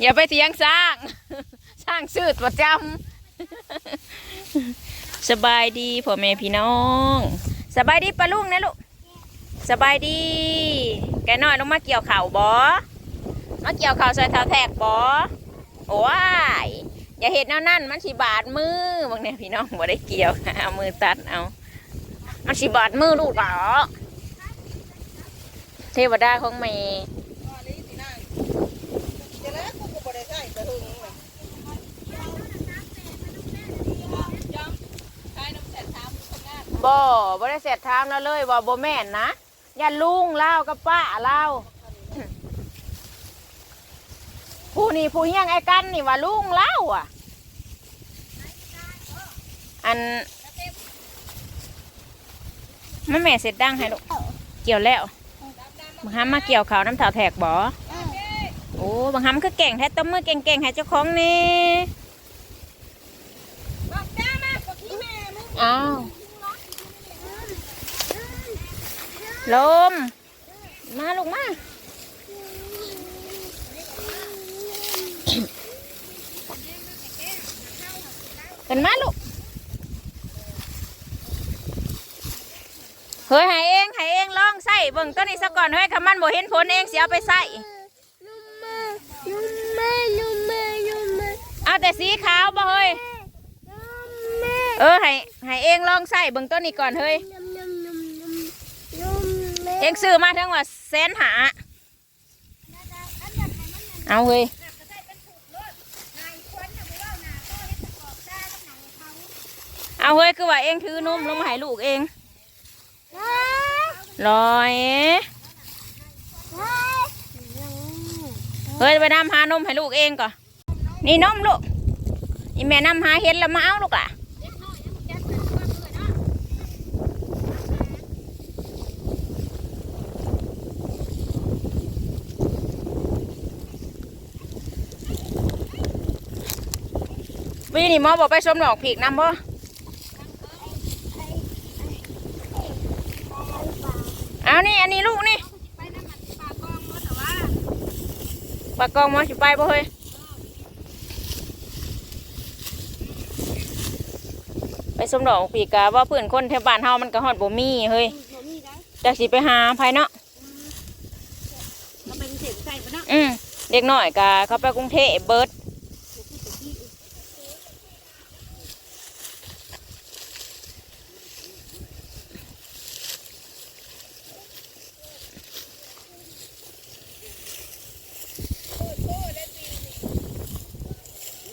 อย่าไปเถียงสร้าง สร้างสืดประจำสบายดีพ่อแม่พี่น้อง สบายดีปะลุงนะลูกสบายดี แกน้อยลงมาเกี่ยวข่าวบอมาเกี่ยวข่าวใส่เท้าแทกบอโอ้ยอย่าเห็นแนวนั่นมันสิบาดมือบางเนี่ยพี่น้องบ่ได้เกี่ยวเอามือตัดเอา มันสิบาดมือลูกเหรอเทวดาของแม่อ๋อนี่สินางเดี๋ยวแล้วกูก็บ่ได้ใส่กระหึ่งเลย บ่บ่ได้เสร็จทามแล้วเลยว่าบ่แม่นนะอย่าลุงเล่ากับป้าเล่าผู้นี่ผู้เฮียงไอ้กันนี่ว่าลุงเล่าอะ อันแม่แม่เสร็จดังให้ลูกเกี่ยวแล้วบางฮัมมาเกี่ยวเขาวน้ำถาวแทกบ่โอ้บางฮัมคือเก่งแท้ต้มมือเก่งๆให้เจ้าของนี่บอกจ้ามาบอกพี่แม่มึงอ้าว ลม มาลูกมาเป็นมาลูก เฮ้ยใหายเองใหายเองลองใส่เบิ่งต้นนี้ซะก่อนเฮ้ยคำมันบ่เห็นผลเองสิเอาไปใส่นุ่มมากนุ่มมากนุ่มมากนุ่มมากเอาแต่สีขาวบ่เฮ้ยนุ่มมากเออให้ให้เองลองใส่เบิ่งต้นนี้ก่อนเฮ้ย นุ่มนุ่มนุ่มนุ่มนุ่มมาก เองซื้อมาทั้งว่าแสนหาเอาเฮ้ยเอาเฮ้ยคือว่าเองถือนมลงมาให้ลูกเองลอยเฮ้ยไปนำหานมให้ลูกเองก่อนนี่นมลูกอีแม่นำหาเห็นแล้วมาเอาลูกล่ะ วีนี่หมอบอกไปชมดอกผีกนำบ่เอานี่อันนี้ลูกนี่ปากกองหมอสิไปบ่เฮ้ยไปชมดอกผีกกะว่าเพื่อนคนแถวบ้านเฮามันก็ฮอดบ่มีเฮ้ยจักสิไปหาภายเนาะมันเป็นเสียงใส่ปะเนาะอืมเด็กน้อยกะเขาไปกรุงเทพเบิด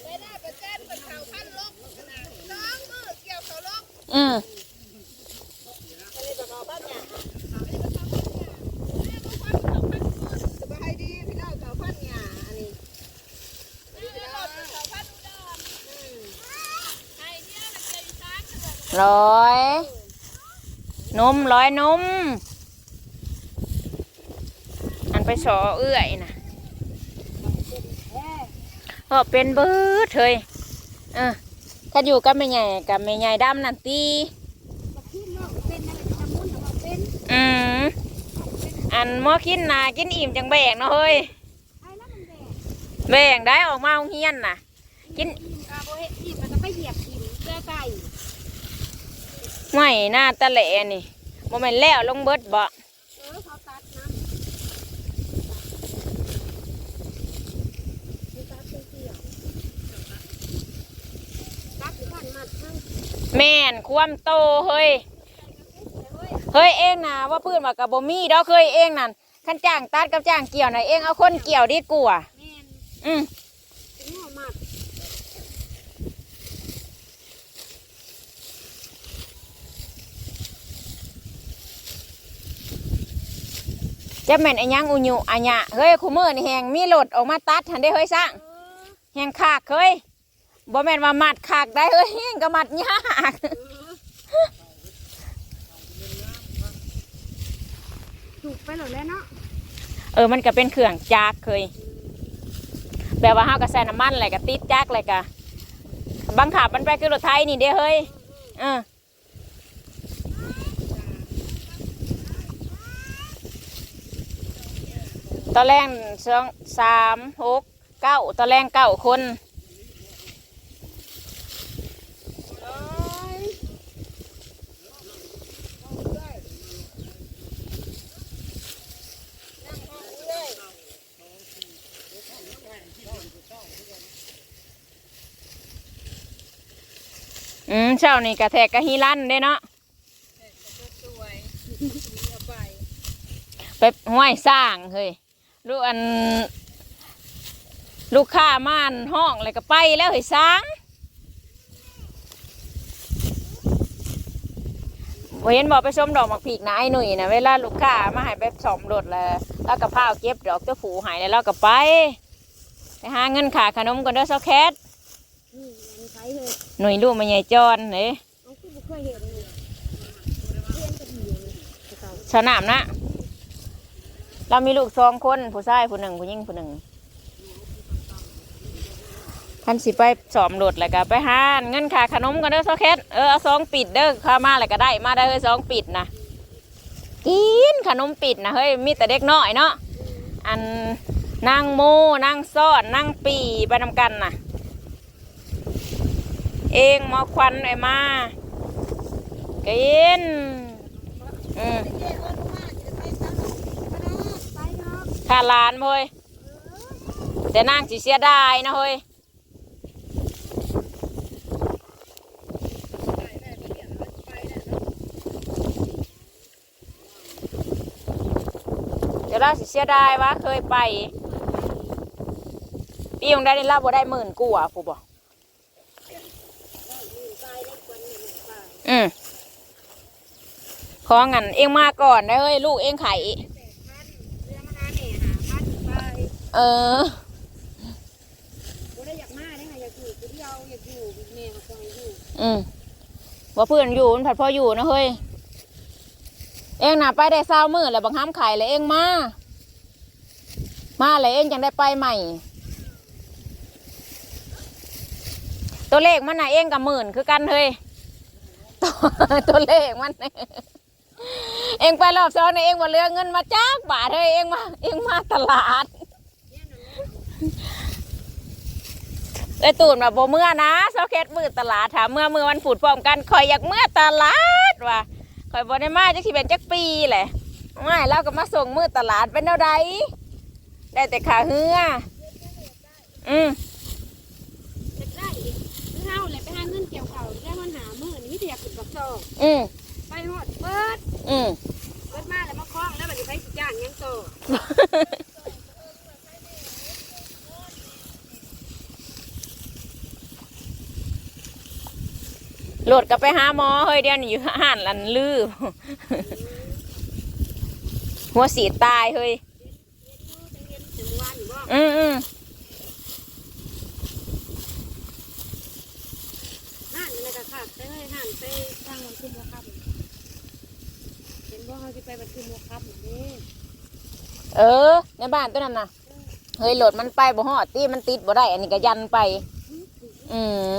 ไปได้ประจันเป็นเขาพันลกน้องมือเกี่ยวเขาลก อืม อันนี้เป็นเขาพันหยาสบายดีพี่น้องเขาพันหยาอันนี้อันนี้พี่น้องเขาพันอุดร ร้อยนมร้อยนม อันไปสอเอื้อยนะพอเป็นเบิดเฮ้ยเออถ้าอยู่กับแม่ใหญ่กับแม่ใหญ่ดำนันตีอืมอันมอกินนากินอิ่มจังแบกเนาะเฮ้ยแบกได้ออกมางเฮียนน่ะ กิน กินอาโบเฮ็ดกินมันก็ไปเหยียบกินเสื้อไก่ ไม่หน้าตะแหล่นี่โมเมนแล้วลงเบิดบ่เออเขาตัดน้ำมีตัดเกี่ยวตัดอยู่ข้างมัดข้างแม่นความโตเฮ้ยเฮ้ยเองนะว่าพื้นว่ากับบ่มีดอกเคยเองนั่นขันจ้างตัดกับจ้างเกี่ยวน่ะเองเอาคนเกี่ยวดีกว่าแม่นอืม เป็นหัวมัด จะแม่นไอ้หยังอุญุอัญญะเฮ้ยคูมือนี่แหงมีรถออกมาตัดหันได้เฮ้ยสร้างเออแหงขากเฮ้ยบ่แม่นว่ามัดขากได้เฮ้ยแหงก็มัดยากถูกไปหรอแล้วเนาะเออมันก็เป็นเครื่องจักรเคยแบบว่าเฮาก็ใส่น้ำมันอะไรก็ติดจักรอะไรก็บังคับมันไปคือรถไทยนี่เด้เฮ้ยเออ ตอนแรกสองสามหกเก้าตอนแรงเก้าคนอืมเช้านี่กระแทกกระฮีลั่นเด้เนาะสวยเปไปห้วยสร้างเฮ้ย ลูกอัน ลูกค้าม่านห้องอะไรก็ไปแล้วเฮ้ยสร้างบ่เห็นบอกไปชมดอกหมักผีกนะไอ้หนุ่ยนะเวลาลูกค้ามาใหายไปสอมรถแล้วแล้วก็พาเอาเก็บดอกเจ้าผูใหายแล้วเราก็ไปไปหาเงินขาขนมก่อนเด้อซอแคทนี่อันใช้เลยหนุ่ยลูกมันใหญ่จอนเด้เอาคือบ่เคยเห็นเลยเรียนก็ดีเลยแต่เก่าสนามนะ เรามีลูกสองคนผู้ชายผู้หนึ่งผู้หญิงผู้หนึ่งพันสิไปสอมรถแล้วก็ไปหาเงินค่าขนมกันเด้อซอแคทเออเอาสองปิดเด้อข้ามาแล้วก็ได้ มาได้เลยสองปิดนะกินขนมปิดนะเฮ้ยมีแต่เด็กน้อยเนาะอันนางโมนางซ่อนนางปีไปนำกันนะเองหมอควันไอ้มากินอืม เจ๊อ้นมากจะไปตั้งก็ได้ไป เนาะค่าล้านเฮ้ยแต่นางสิเสียดายนะเฮ้ยเดี๋ยวเราสิเสียดายวะเคยไปปียงได้นี่เราบ่ได้หมื่นกูอะผู้บอกอืมของงันเองมาก่อนนะเฮ้ยลูกเองไข่ เรือมาหาแม่หาพันไป เออบ่ได้อยากมาได้ไงอยากอยู่ผู้เดียวอยากอยู่แม่ก็คอยอยู่อืมว่าเพื่อนอยู่มันผัดพออยู่นะเฮ้ยเองน่ะไปได้เศร้ามือแล้วบังคับไข่เลยเองมา มาเลยเองยังได้ไปใหม่ ตัวเลขมันน่ะเองกับหมื่นคือกันเฮ้ยตัวตัวเลขมันเองไปรอบสองนี่เองมาเลือเงินมาจ้ากบาทเฮ้ยเองมาเองมาตลาด ไอ้ตูนแบบโบเมื่อนะเซาเคสมือตลาดถามเมื่อมือวันฝุดพร้อมกันคอยอยากเมื่อตลาดว่ะคอยบอได้มาจักสิเป็นจักปีแหละไม่เราก็มาส่งมือตลาดเป็นเท่าใดได้แต่ขาเหืออืมจะได้คือเฮาเลยไปหาเงินเกี่ยวเก่าได้มันหามื้อนี่มีแต่อยากขึ้นปักซอกอืมไปฮอดเปิดอืมเปิดมาแล้วมาคล้องแล้วบัดนี้ไปสิจ้างหยังโต โหลดกลับไปหาหมอเฮ้ยเดี๋ยวนี้อยู่ห้านลันลือหัวสีตายเฮ้ยเรียนถึงวันบ่อืมอืมห่านนี่ก็ขาดไปเฮ้ยห่านไปสร้างวันขึ้นบ่ครับเห็นบ่เฮาสิไปวันขึ้นบ่ครับนี่เออ ในบ้านตัวนั้นน่ะเฮ้ยโหลดมันไปบ่ฮอดตีมันติดบ่ได้ อันนี้ก็ยันไป อืม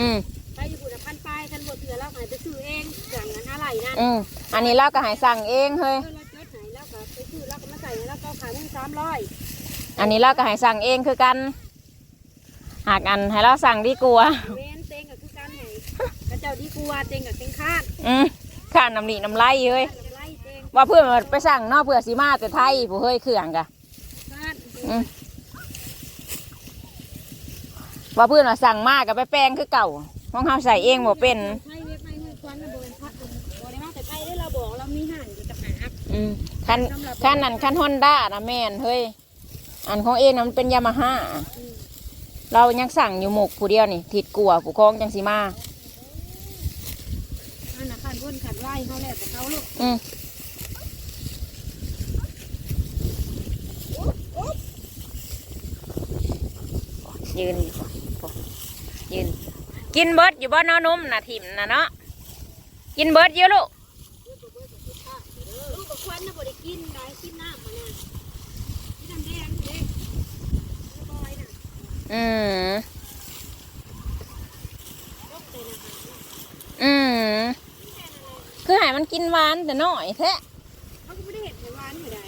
อืมไปอยู่พุ่นน่ะพันปลายคันบ่เถื่อแล้วหายไปซื้อเองอย่างนั้นอะไรนั่นอืมอันนี้เราก็ใหายสั่งเองเฮ้ยเออเราจดไหนแล้วก็ไปซื้อแล้วก็มาใส่แล้วก็ขายได้สามร้อยอันนี้เราก็ใหายสั่งเองคือกัน หากอันให้เราสั่งดีกว่าเวนเต็งกับคือการไหนกระเจ้าดีกลัวเต็งกับเต็งคาดอืมข้าน้ำหนีน้ำไหลเฮ้ย ไล่เต็งว่าเพื่อนมันไปสั่งเนอกเพื่อสีมาแต่ไทยผู้เฮ้ยเครื่องกะคาดอืม ว่าเพื่อนมาสั่งมากกับไปแปลงคือเก่าของเขาใส่เองบ่เป็นไทยเว็บไทยเงินควันนะโบเป็นพัดบได้มาแต่ไทยได้เราบอกเรามีห่านอยู่ต่างหากอืมคันคันนั้นคันฮอนด้านะแม่นเฮ้ยอันของเอ็นนะมันเป็นยามาฮ่าเรายังสั่งอยู่หมกผู้เดียวนี่ทิดกลัวผู้คองจังสีมาอันน่ะขันวนขันไล่เขาแล้วแต่เขาลูกอืมยืนอยู่ก่อนโอ้ ยืน กินเบิดอยู่บ่เน้อนุ่มนะทิมนะเนาะกินเบิดเยอะลูกลูกกับควันนะโบได้กินได้กินน้ำมาเนี่ยที่น้ำแดงเด้ไม่บอยน่ะอืมยกเลยนะคะอืมคือให้มันกินหวานแต่น้อยแท้เขาก็ไม่ได้เห็นในวันอยู่ไหน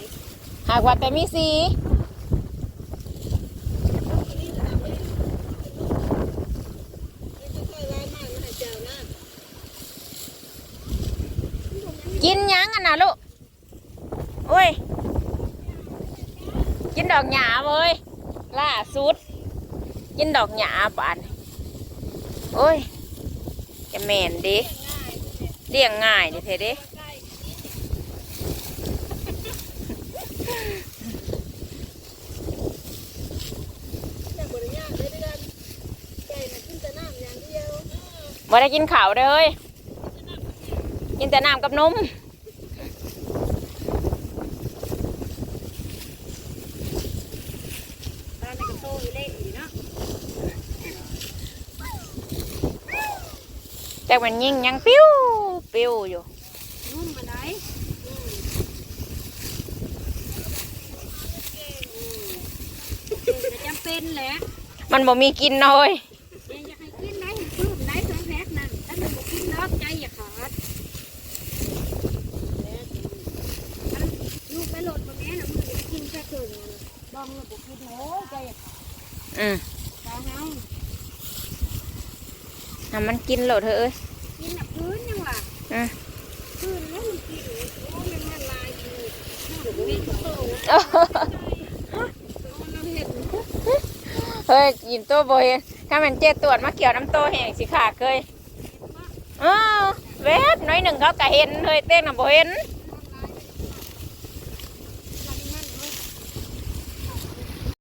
หากว่าแต่มีสี กินหยังอันน่ะลูกโอ้ย กินดอกหญ้าเว้ยล่าสุด กินดอกหญ้าปานโอ้ยจะแม่นดิเลี้ยงง่ายดิเทเด้แต่บริญญาได้เดือนไก่น่ะกินแต่น้ำอย่างเดียวบ่ได้กินข้าวเด้อเฮ้ย กินแต่น้ำกับนมตอนนี้ก็โตอยู่เละอยู่เนาะแต่มันยิงยังปิ้วปิ้วอยู่นุ่มมาไหนอืมอืมจะจำเป็นแหละมันบ่มีกินเนาะเฮ้ย ยังอยากให้กินไหนปลื้มไหนสองแพ็คนั่นถ้าหนูบอกกินแล้วใจอย่าขาดอันลูกไปโหลดมาแม่น่ะมึงจะกินแค่เกินนั่นน่ะบองแล้วบอกกินโอ้ใจอย่าขาดอืมตาเฮาทำมันกินโหลดเถอะเอ้ยกินน่ะพื้นยังว่ะอืมพื้นแล้วมันกินโอ้ยมันละลายเลยน่าจะเป็นโตนะเราเห็นเฮ้ยกินตัวบ่เห็นถ้ามันเจ็ดตรวจมาเกี่ยวน้ำโตแห้งสิขาดเคยอ้าวเวทน้อยหนึ่งเขาก็เห็นเฮ้ยเต้งน่ะบ่เห็นเ